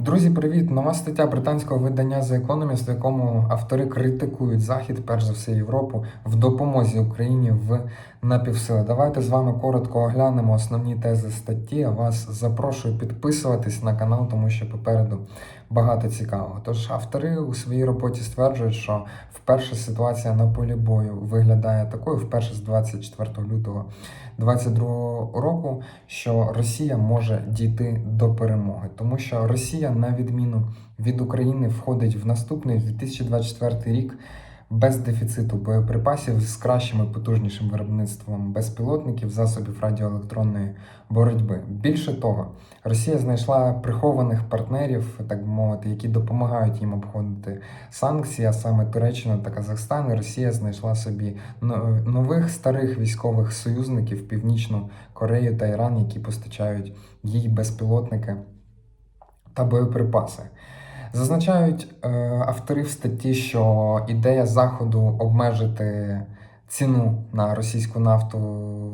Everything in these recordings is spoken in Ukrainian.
Друзі, привіт! Нова стаття британського видання The Economist, в якому автори критикують Захід, перш за все Європу, в допомозі Україні в напівсили. Давайте з вами коротко оглянемо основні тези статті. Вас запрошую підписуватись на канал, тому що попереду багато цікавого. Тож автори у своїй роботі стверджують, що вперше ситуація на полі бою виглядає такою, вперше з 24 лютого 2022 року, що Росія може дійти до перемоги, тому що Росія, на відміну від України, входить в наступний 2024 рік без дефіциту боєприпасів з кращим і потужнішим виробництвом безпілотників, засобів радіоелектронної боротьби. Більше того, Росія знайшла прихованих партнерів, так би мовити, які допомагають їм обходити санкції, а саме Туреччина та Казахстан. І Росія знайшла собі но- нових старих військових союзників Північну Корею та Іран, які постачають їй безпілотники та боєприпаси. Зазначають е, автори в статті, що ідея заходу обмежити ціну на російську нафту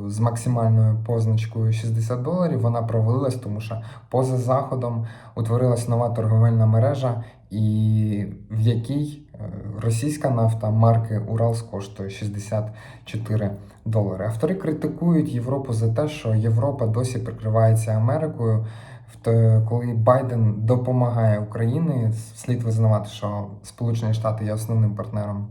з максимальною позначкою 60 доларів вона провалилась, тому що поза заходом утворилась нова торговельна мережа, і в якій е, російська нафта марки Уралс коштує 64 долари. Автори критикують Європу за те, що Європа досі прикривається Америкою. В коли Байден допомагає Україні, слід визнавати, що Сполучені Штати є основним партнером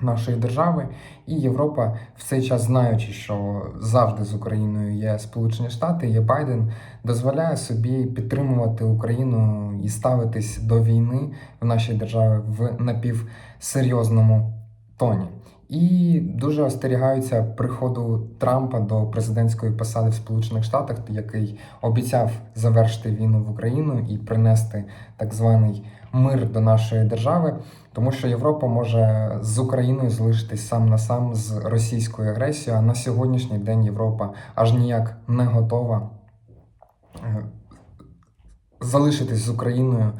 нашої держави, і Європа в цей час, знаючи, що завжди з Україною є Сполучені Штати, є Байден, дозволяє собі підтримувати Україну і ставитись до війни в нашій державі в напівсерйозному тоні. І дуже остерігаються приходу Трампа до президентської посади в Сполучених Штатах, який обіцяв завершити війну в Україну і принести так званий мир до нашої держави, тому що Європа може з Україною залишитись сам на сам з російською агресією. А на сьогоднішній день Європа аж ніяк не готова е, залишитись з Україною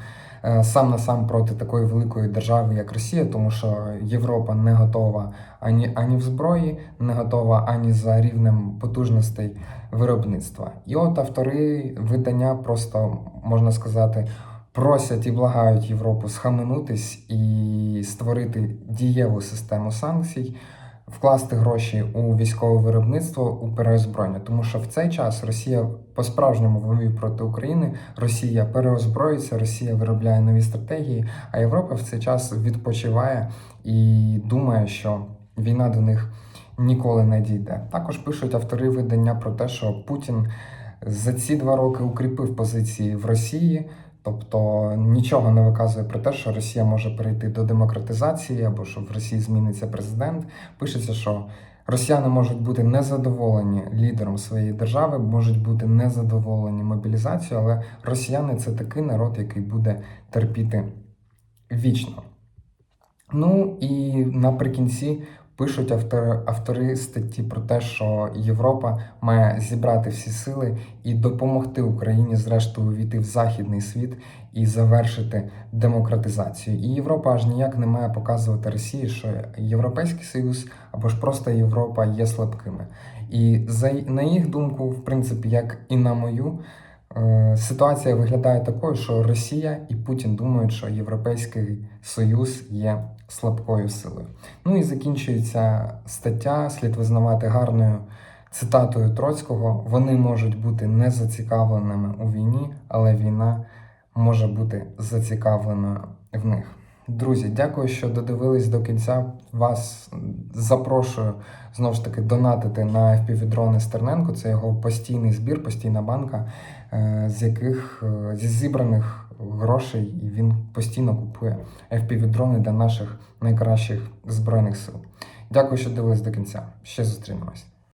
сам на сам проти такої великої держави, як Росія, тому що Європа не готова ані ані в зброї, не готова ані за рівнем потужностей виробництва. І от автори видання просто можна сказати. Просять і благають Європу схаменутись і створити дієву систему санкцій, вкласти гроші у військове виробництво у переозброєння, тому що в цей час Росія по-справжньому воює проти України, Росія переозброюється, Росія виробляє нові стратегії, а Європа в цей час відпочиває і думає, що війна до них ніколи не дійде. Також пишуть автори видання про те, що Путін за ці два роки укріпив позиції в Росії. Тобто нічого не виказує про те, що Росія може перейти до демократизації або що в Росії зміниться президент. Пишеться, що росіяни можуть бути незадоволені лідером своєї держави, можуть бути незадоволені мобілізацією, але росіяни це такий народ, який буде терпіти вічно. Ну і наприкінці пишуть автори, автори статті про те, що Європа має зібрати всі сили і допомогти Україні, зрештою, увійти в західний світ і завершити демократизацію. І Європа аж ніяк не має показувати Росії, що Європейський Союз або ж просто Європа є слабкими. І за на їх думку, в принципі, як і на мою. Е, Ситуація виглядає такою, що Росія і Путін думають, що Європейський Союз є слабкою силою. Ну і закінчується стаття, слід визнавати гарною цитатою Троцького: вони можуть бути не зацікавленими у війні, але війна може бути зацікавленою в них. Друзі, дякую, що додивились до кінця. Вас запрошую знову ж таки донатити на FPV-дрони Стерненко. Це його постійний збір, постійна банка, е, з яких е, зі зібраних грошей і він постійно купує FPV-дрони для наших найкращих збройних сил. Дякую, що дивились до кінця. Ще зустрінемось.